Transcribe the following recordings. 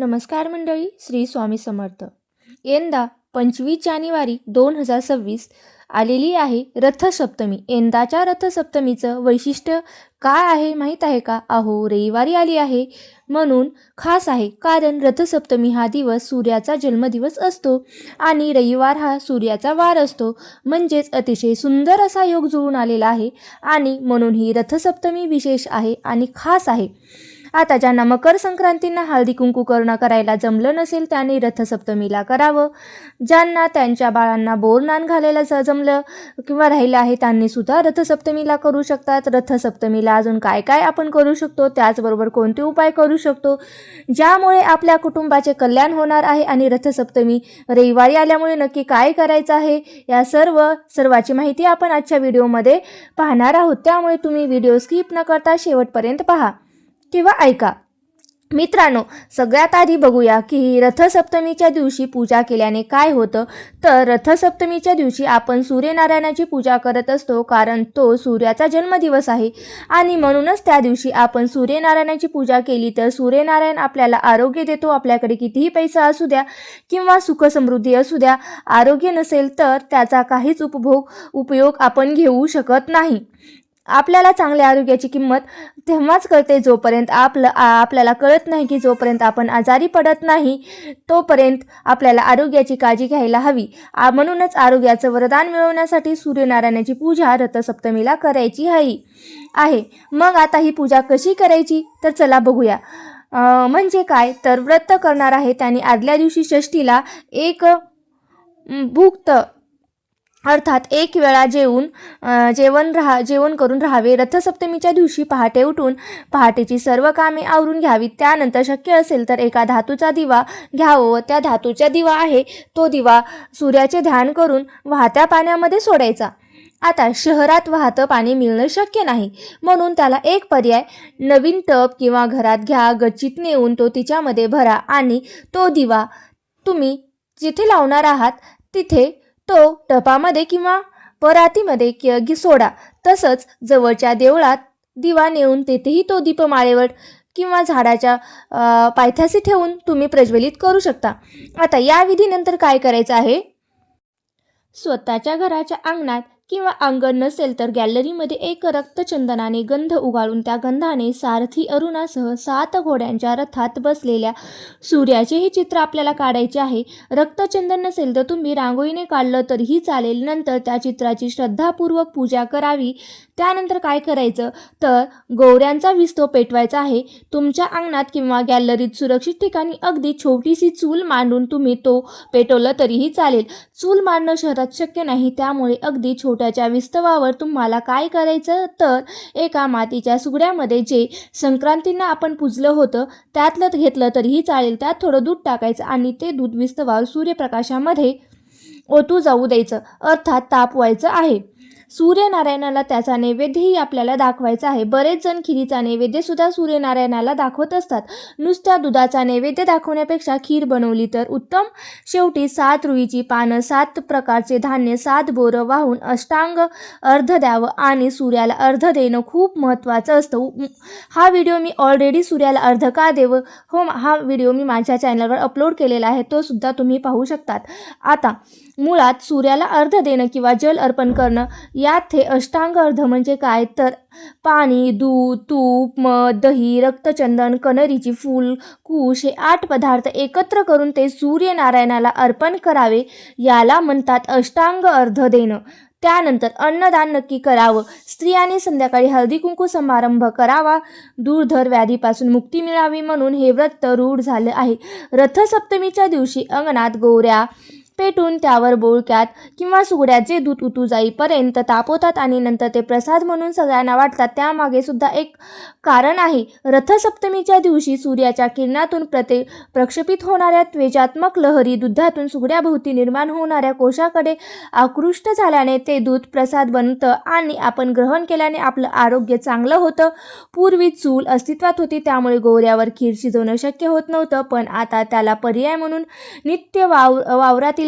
नमस्कार मंडळी श्री स्वामी समर्थ. यंदा पंचवीस जानेवारी दोन हजार सव्वीस आलेली आहे रथसप्तमी. यंदाच्या रथसप्तमीचं वैशिष्ट्य काय आहे माहीत आहे का? अहो रविवारी आली आहे म्हणून खास आहे कारण रथसप्तमी हा दिवस सूर्याचा जन्मदिवस असतो आणि रविवार हा सूर्याचा वार असतो. म्हणजेच अतिशय सुंदर असा योग जुळून आलेला आहे आणि म्हणून ही रथसप्तमी विशेष आहे आणि खास आहे. आता ज्यांना मकर संक्रांतींना हळदी कुंकू करणं करायला जमलं नसेल त्यांनी रथसप्तमीला करावं. ज्यांना त्यांच्या बाळांना बोरनान घालायला ज- जमलं किंवा राहिलं आहे त्यांनी सुद्धा रथसप्तमीला करू शकतात. रथसप्तमीला अजून काय काय आपण करू शकतो त्याचबरोबर कोणते उपाय करू शकतो? ज्यामुळे आपल्या कुटुंबाचे कल्याण होणार आहे आणि रथसप्तमी रविवारी आल्यामुळे नक्की काय करायचं आहे या सर्व सर्वाची माहिती आपण आजच्या व्हिडिओमध्ये पाहणार आहोत. त्यामुळे तुम्ही व्हिडिओ स्किप न करता शेवटपर्यंत पहा. किंवा ऐका. मित्रांनो सगळ्यात आधी बघूया की रथसप्तमीच्या दिवशी पूजा केल्याने काय होतं? तर रथसप्तमीच्या दिवशी आपण सूर्यनारायणाची पूजा करत असतो कारण तो सूर्याचा जन्मदिवस आहे. आणि म्हणूनच त्या दिवशी आपण सूर्यनारायणाची पूजा केली तर सूर्यनारायण आपल्याला आरोग्य देतो आपल्याकडे कितीही पैसा असू द्या किंवा सुखसमृद्धी असू द्या आरोग्य नसेल तर त्याचा काहीच उपभोग उपयोग आपण घेऊ शकत नाही. आपल्याला चांगल्या आरोग्याची किंमत तेव्हाच कळते जोपर्यंत आपलं आपल्याला कळत नाही की जोपर्यंत आपण आजारी पडत नाही तोपर्यंत आपल्याला आरोग्याची काळजी घ्यायला हवी. आ- म्हणूनच आरोग्याचं वरदान मिळवण्यासाठी सूर्यनारायणाची पूजा रथसप्तमीला करायची हवी आहे. मग आता ही पूजा कशी करायची? तर चला बघूया. म्हणजे काय? तर व्रत करणार आहे त्यांनी आदल्या दिवशी षष्टीला एक भुक्त अर्थात एक वेळा जेवून जेवण राहा जेवण करून राहावे. रथसप्तमीच्या दिवशी पहाटे उठून पहाटेची सर्व कामे आवरून घ्यावीत. त्यानंतर शक्य असेल तर एका धातूचा दिवा घ्यावं व त्या धातूचा दिवा आहे तो दिवा सूर्याचे ध्यान करून वाहत्या पाण्यामध्ये सोडायचा. आता शहरात वाहतं पाणी मिळणं शक्य नाही. म्हणून त्याला एक पर्याय नवीन टप किंवा घरात घ्या गच्चीत नेऊन तो तिच्यामध्ये भरा आणि तो दिवा तुम्ही जिथे लावणार आहात तिथे तो टपामध्ये किंवा परातीमध्ये कि सोडा. तसंच जवळच्या देवळात दिवा नेऊन तेथेही तो दीपमाळेवर किंवा झाडाच्या पायथ्याशी ठेवून तुम्ही प्रज्वलित करू शकता. आता या विधीनंतर काय करायचं आहे? स्वतःच्या घराच्या अंगणात किंवा अंगण नसेल तर गॅलरीमध्ये एक रक्तचंदनाने गंध उगाळून त्या गंधाने सारथी अरुणासह सात घोड्यांच्या रथात बसलेल्या सूर्याचे हे चित्र आपल्याला काढायचे आहे. रक्तचंदन नसेल तर तुम्ही रांगोळीने काढलं तरीही चालेल. नंतर त्या चित्राची श्रद्धापूर्वक पूजा करावी. त्यानंतर काय करायचं? तर गौऱ्यांचा विस्तव पेटवायचा आहे. तुमच्या अंगणात किंवा गॅलरीत सुरक्षित ठिकाणी अगदी छोटीशी चूल मांडून तुम्ही तो पेटवलं तरीही चालेल. चूल मांडणं शहरात शक्य नाही. त्यामुळे अगदी छोट्याच्या विस्तवावर तुम्हाला काय करायचं? तर एका मातीच्या सुगड्यामध्ये जे संक्रांतींना आपण पुजलं होतं त्यातलं घेतलं तरीही चालेल. त्यात थोडं दूध टाकायचं आणि ते दूध विस्तवावर सूर्यप्रकाशामध्ये ओतू जाऊ द्यायचं. अर्थात तापवायचं आहे. सूर्यनारायणाला त्याचा नैवेद्यही आपल्याला दाखवायचा आहे. बरेच जण खिरीचा नैवेद्य सुद्धा सूर्यनारायणाला दाखवत असतात. नुसत्या दुधाचा नैवेद्य दाखवण्यापेक्षा खीर बनवली तर उत्तम. शेवटी सात रुईची पानं सात प्रकारचे धान्य सात बोरं वाहून अष्टांग अर्ध द्यावं आणि सूर्याला अर्ध देणं खूप महत्त्वाचं असतं. हा व्हिडिओ मी ऑलरेडी सूर्याला अर्ध का देवं? हो हा व्हिडिओ मी माझ्या चॅनलवर अपलोड केलेला आहे. तो सुद्धा तुम्ही पाहू शकतात. आता मुळात सूर्याला अर्ध देणं किंवा जल अर्पण करणं यात हे अष्टांग अर्ध म्हणजे काय? तर पाणी दूध तूप मध दही रक्तचंदन कनरीची फूल कुश हे आठ पदार्थ एकत्र करून ते सूर्यनारायणाला अर्पण करावे याला म्हणतात अष्टांग अर्ध देणं. त्यानंतर अन्नदान नक्की करावं. स्त्रियांनी संध्याकाळी हळदी कुंकू समारंभ करावा. दूरधर व्याधीपासून मुक्ती मिळावी म्हणून हे व्रत रूढ झालं आहे. रथसप्तमीच्या दिवशी अंगणात गोऱ्या पेटून त्यावर बोळक्यात किंवा सुगड्यात जे दूध उतू जाईपर्यंत तापवतात आणि नंतर ते प्रसाद म्हणून सगळ्यांना वाटतात. त्यामागे सुद्धा एक कारण आहे. रथसप्तमीच्या दिवशी सूर्याच्या किरणातून प्रते प्रक्षेपित होणाऱ्या त्वेजात्मक लहरी दुधातून सुगड्याभोवती निर्माण होणाऱ्या कोशाकडे आकृष्ट झाल्याने ते दूध प्रसाद बनतं आणि आपण ग्रहण केल्याने आपलं आरोग्य चांगलं होतं. पूर्वी चूल अस्तित्वात होती त्यामुळे गोऱ्यावर खीर शिजवणं शक्य होत नव्हतं पण आता त्याला पर्याय म्हणून नित्य वाव वावरातील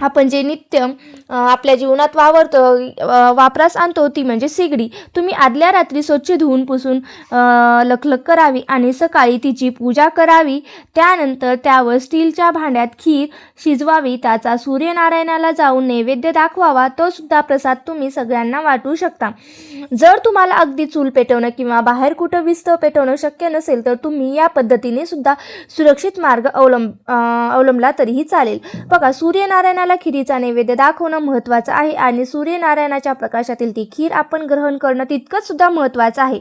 आपण जे नित्य आपल्या जीवनात वावरतो वापरास आणतो ती म्हणजे सिगडी तुम्ही आदल्या रात्री स्वच्छ धुवून पुसून लखलख करावी आणि सकाळी तिची पूजा करावी. त्यानंतर त्यावर स्टीलच्या भांड्यात खीर शिजवावी. त्याचा सूर्यनारायणाला जाऊन नैवेद्य दाखवावा. तो सुद्धा प्रसाद तुम्ही सगळ्यांना वाटू शकता. जर तुम्हाला अगदी चूल पेटवणं किंवा बाहेर कुठं विस्त पेटवणं शक्य नसेल तर तुम्ही या पद्धतीने सुद्धा सुरक्षित मार्ग अवलंब अवलंबला तरीही चालेल. बघा सूर्यनारायणाला खिरीचा नैवेद्य दाखवणं महत्त्वाचं आहे आणि सूर्यनारायणाच्या प्रकाशातील ती खीर आपण ग्रहण करणं तितकंच सुद्धा महत्त्वाचं आहे.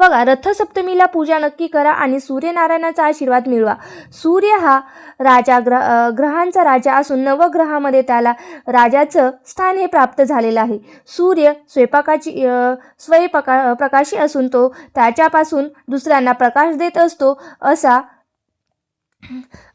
बघा रथसप्तमीला पूजा नक्की करा आणि सूर्यनारायणाचा आशीर्वाद मिळवा. सूर्य हा राजा ग्रह ग्रहांचा राजा असून नवग्रहामध्ये त्याला राजाचं स्थान हे प्राप्त झालेलं आहे. सूर्य स्वयंपाकाची स्वयंपका स्वयंपाका प्रकाशी असून तो त्याच्यापासून दुसऱ्यांना प्रकाश देत असतो असा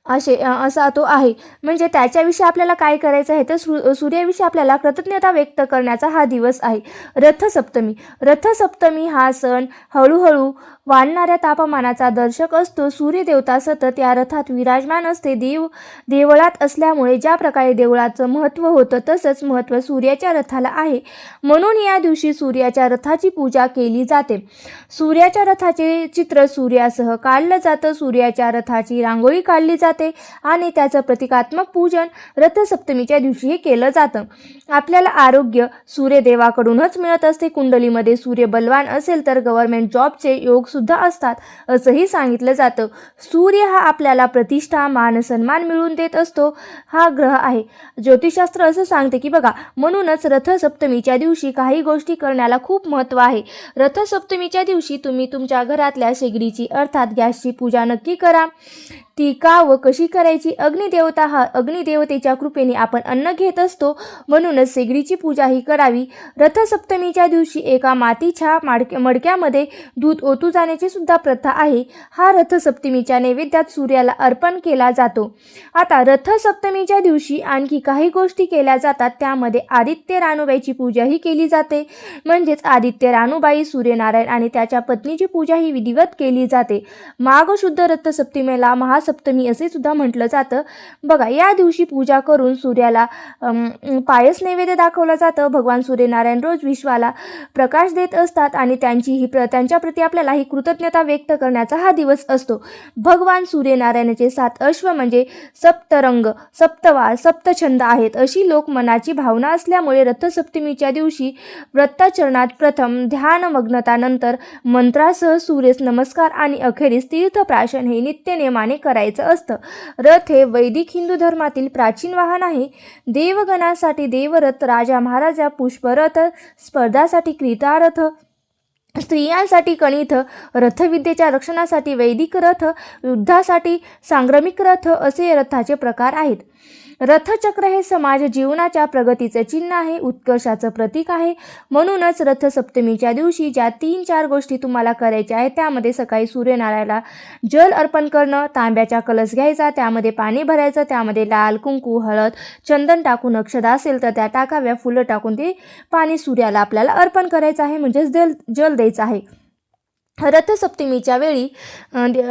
असे असा तो आहे. म्हणजे त्याच्याविषयी आपल्याला काय करायचं आहे? तर सू सूर्याविषयी आपल्याला कृतज्ञता व्यक्त करण्याचा हा दिवस आहे. रथसप्तमी. रथसप्तमी हा सण हळूहळू वाढणाऱ्या तापमानाचा दर्शक असतो. सूर्यदेवता सतत या रथात विराजमान असते. देव देवळात असल्यामुळे ज्या प्रकारे देवळाचं महत्त्व होतं तसंच महत्त्व सूर्याच्या रथाला आहे. म्हणून या दिवशी सूर्याच्या रथाची पूजा केली जाते. सूर्याच्या रथाचे चित्र सूर्यासह काढलं जातं. सूर्याच्या रथाची रांगोळी काढली जाते. आणि त्याचं प्रतिकात्मक पूजन रथसप्तमीच्या दिवशी हे केलं जातं. आपल्याला आरोग्य सूर्यदेवाकडूनच मिळत असते. कुंडलीमध्ये सूर्य बलवान असेल तर गव्हर्नमेंट जॉबचे योगसुद्धा असतात असंही सांगितलं जातं. सूर्य हा आपल्याला प्रतिष्ठा मान सन्मान मिळवून देत असतो हा ग्रह आहे. ज्योतिषशास्त्र असं सांगते की बघा म्हणूनच रथसप्तमीच्या दिवशी काही गोष्टी करण्याला खूप महत्त्व आहे. रथसप्तमीच्या दिवशी तुम्ही तुमच्या घरातल्या शेगडीची अर्थात गॅसची पूजा नक्की करा. ती का व कशी करायची? अग्निदेवता हा अग्निदेवतेच्या कृपेने आपण अन्न घेत असतो. म्हणूनच शेगडीची पूजा ही करावी. रथसप्तमीच्या दिवशी एका मातीच्या माडक मडक्यामध्ये दूध ओतू जाण्याची सुद्धा प्रथा आहे. हा रथसप्तमीच्या नैवेद्यात सूर्याला अर्पण केला जातो. आता रथसप्तमीच्या दिवशी आणखी काही गोष्टी केल्या जातात. त्यामध्ये आदित्य रानूबाईची पूजाही केली जाते. म्हणजेच आदित्य रानूबाई सूर्यनारायण आणि त्याच्या पत्नीची पूजा ही विधिवत केली जाते. माघ शुद्ध रथसप्तमीला महासप्तमी असे सुद्धा म्हटलं जातं. बघा या दिवशी पूजा करून सूर्याला पायस नैवेद्य दाखवलं जातं. भगवान सूर्यनारायण रोज विश्वाला प्रकाश देत असतात आणि त्यांची ही प्र त्यांच्याप्रती आपल्याला ही कृतज्ञता व्यक्त करण्याचा हा दिवस असतो. भगवान सूर्यनारायणाचे सात अश्व म्हणजे सप्तरंग सप्तवार सप्तछंद आहेत अशी लोक मनाची भावना असल्यामुळे रथसप्तमीच्या दिवशी व्रताचरणात प्रथम ध्यानमग्नतानंतर मंत्रासह सूर्यस नमस्कार आणि अखेरीस तीर्थप्राशन हे नित्यनियमाने करायचं असतं. रथ हे वैदिक हिंदू धर्मातील प्राचीन वाहन आहे. देवगणासाठी देवरथ राजा महाराजा पुष्परथ स्पर्धासाठी क्रीतारथ स्त्रियांसाठी कणिथ रथविद्येच्या रक्षणासाठी वैदिक रथ युद्धासाठी सांग्रमिक रथ असे रथाचे प्रकार आहेत. रथचक्र हे समाज जीवनाच्या प्रगतीचं चिन्ह आहे उत्कर्षाचं प्रतीक आहे. म्हणूनच रथसप्तमीच्या दिवशी ज्या तीन चार गोष्टी तुम्हाला करायच्या आहेत त्यामध्ये सकाळी सूर्यनारायणाला जल अर्पण करणं तांब्याचा कलश घ्यायचा त्यामध्ये पाणी भरायचं त्यामध्ये लाल कुंकू हळद चंदन टाकून अक्षदा असेल तर त्या टाकाव्या फुलं टाकून ते पाणी सूर्याला आपल्याला अर्पण करायचं आहे म्हणजेच जल जल द्यायचं आहे. रथसप्तमीच्या वेळी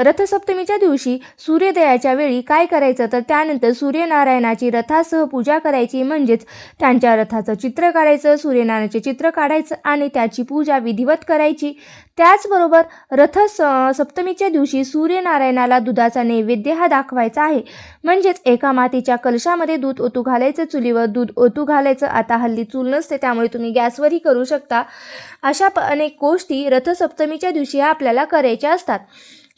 रथसप्तमीच्या दिवशी सूर्योदयाच्या वेळी काय करायचं? तर त्यानंतर सूर्यनारायणाची रथासह पूजा करायची. म्हणजेच त्यांच्या रथाचं चित्र काढायचं सूर्यनारायणाचे चित्र काढायचं आणि त्याची पूजा विधिवत करायची. त्याचबरोबर रथ स सप्तमीच्या दिवशी सूर्यनारायणाला दुधाचा नैवेद्य हा दाखवायचा आहे. म्हणजेच एका मातीच्या कलशामध्ये दूध ओतू घालायचं चुलीवर दूध ओतू घालायचं. आता हल्ली चूल नसते त्यामुळे तुम्ही गॅसवरही करू शकता. अशा प अनेक गोष्टी रथसप्तमीच्या दिवशी आपल्याला करायच्या असतात.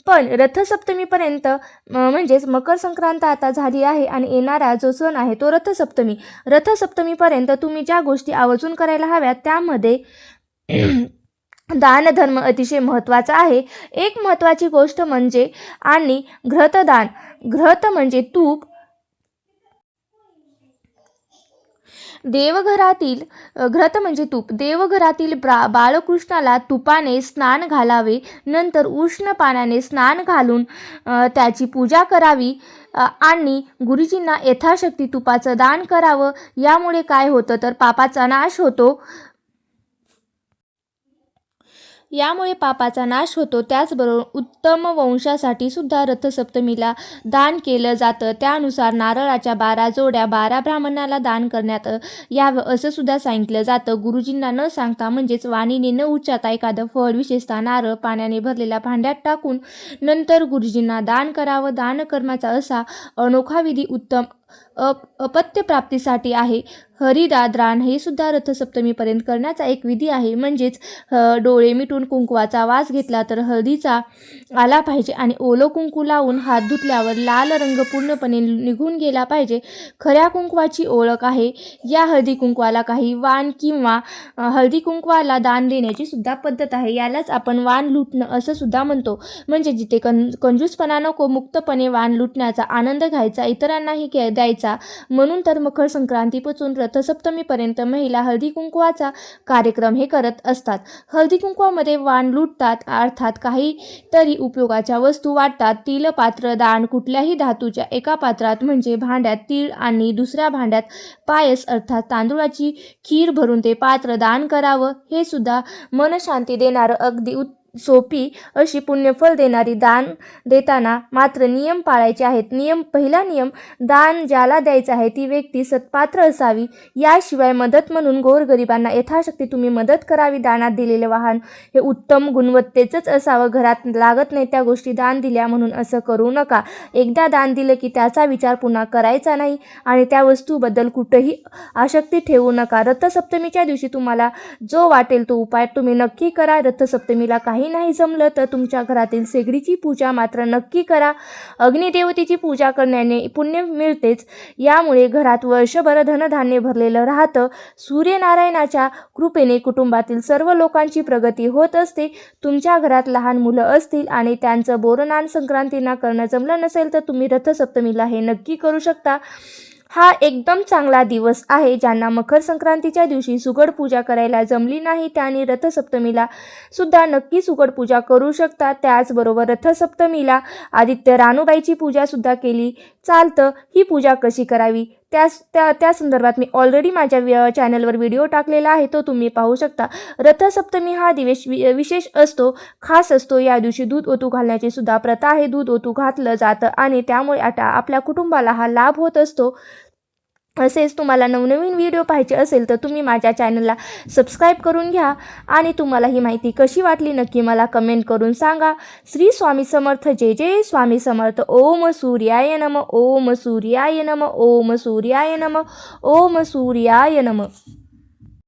पण रथसप्तमीपर्यंत म- म्हणजेच मकर संक्रांत आता झाली आहे आणि येणारा जो सण आहे तो रथसप्तमी. रथसप्तमीपर्यंत तुम्ही ज्या गोष्टी आवर्जून करायला हव्यात त्यामध्ये दानधर्म अतिशय महत्त्वाचा आहे. एक महत्त्वाची गोष्ट म्हणजे आणि घ्रतदान. घृत म्हणजे तूप देवघरातील घ्रत म्हणजे तूप. देवघरातील ब्रा बाळकृष्णाला तुपाने स्नान घालावे. नंतर उष्ण पाण्याने स्नान घालून त्याची पूजा करावी. आणि गुरुजींना यथाशक्ती तुपाचं दान करावं. यामुळे काय होतं? तर पापाचा नाश होतो. यामुळे पापाचा नाश होतो. त्याचबरोबर उत्तम वंशासाठी सुद्धा रथसप्तमीला दान केलं जातं. त्यानुसार नारळाच्या बारा जोड्या बारा ब्राह्मणाला दान करण्यात यावं असं सुद्धा सांगितलं जातं. गुरुजींना न सांगता म्हणजेच वाणीने न उच्चाता एखादं फळ विशेषतः नारळ पाण्याने भरलेल्या भांड्यात टाकून नंतर गुरुजींना दान करावं. दानकर्माचा असा अनोखा विधी उत्तम अप अपत्य प्राप्तीसाठी आहे. हरिदाद्रान हे सुद्धा रथसप्तमीपर्यंत करण्याचा एक विधी आहे. म्हणजेच डोळे मिटून कुंकवाचा वास घेतला तर हळदीचा आला पाहिजे आणि ओलं कुंकू लावून हात धुतल्यावर लाल रंग पूर्णपणे निघून गेला पाहिजे. खऱ्या कुंकवाची ओळख आहे. या हळदी कुंकवाला काही वाण किंवा हळदी कुंकवाला दान देण्याची सुद्धा पद्धत आहे. यालाच आपण वाण लुटणं असं सुद्धा म्हणतो. म्हणजे जिथे कं कंजूसपणा नको मुक्तपणे वाण लुटण्याचा आनंद घ्यायचा इतरांनाही घ्या द्यायचा. म्हणून तर मकर संक्रांतीपासून रथसप्तमीपर्यंत महिला हळदी कुंकवाचा कार्यक्रम हे करत असतात. हळदी कुंकवामध्ये वाण लुटतात अर्थात काही तरी उपयोगाच्या वस्तू वाटतात. तिल पात्र दान कुठल्याही धातूच्या एका पात्रात म्हणजे भांड्यात तीळ आणि दुसऱ्या भांड्यात पायस अर्थात तांदूळाची खीर भरून ते पात्र दान करावं हे सुद्धा मनशांती देणारं अगदी उत सोपी अशी पुण्यफल देणारी दान देताना मात्र नियम पाळायचे आहेत. नियम पहिला नियम दान ज्याला द्यायचं आहे ती व्यक्ती सत्पात्र असावी. याशिवाय मदत म्हणून गोरगरिबांना यथाशक्ती तुम्ही मदत करावी. दानात दिलेले वाहन हे उत्तम गुणवत्तेचंच असावं. घरात लागत नाही त्या गोष्टी दान दिल्या म्हणून असं करू नका. एकदा दान दिलं की त्याचा विचार पुन्हा करायचा नाही आणि त्या वस्तूबद्दल कुठंही आसक्ती ठेवू नका. रथसप्तमीच्या दिवशी तुम्हाला जो वाटेल तो उपाय तुम्ही नक्की करा. रथसप्तमीला काही नाही जमलं तर तुमच्या घरातील शेगडीची पूजा मात्र नक्की करा. अग्निदेवतेची पूजा करण्याने पुण्य मिळतेच. यामुळे घरात वर्षभर धनधान्य भरलेलं राहतं. सूर्यनारायणाच्या कृपेने कुटुंबातील सर्व लोकांची प्रगती होत असते. तुमच्या घरात लहान मुलं असतील आणि त्यांचं बोरनान संक्रांतीना करणं जमलं नसेल तर तुम्ही रथसप्तमीला हे नक्की करू शकता. हा एकदम चांगला दिवस आहे ज्यांना मकर संक्रांतीच्या दिवशी सुगड पूजा करायला जमली नाही त्यांनी रथसप्तमीला सुद्धा नक्की सुगड पूजा करू शकतात. त्याचबरोबर रथसप्तमीला आदित्य रानूबाईची पूजासुद्धा केली. चालतं ही पूजा कशी करावी? त्यास त्या त्या संदर्भात मी ऑलरेडी माझ्या चॅनलवर व्हिडिओ टाकलेला आहे तो तुम्ही पाहू शकता. रथसप्तमी हा दिवस वि विशेष असतो खास असतो. या दिवशी दूध ओतू घालण्याची सुद्धा प्रथा आहे. दूध ओतू घातलं जातं आणि त्यामुळे आता आपल्या कुटुंबाला हा लाभ होत असतो. असेच तुम्हाला नवनवीन व्हिडिओ पाहिजे असेल तर तुम्ही माझ्या चॅनलला सबस्क्राईब करून घ्या. आणि तुम्हाला ही माहिती कशी वाटली नक्की मला कमेंट करून सांगा. श्री स्वामी समर्थ जय जय. स्वामी समर्थ ओम सूर्याय नम. ओम सूर्याय नम. ओम सूर्याय नम. ओम सूर्याय नम.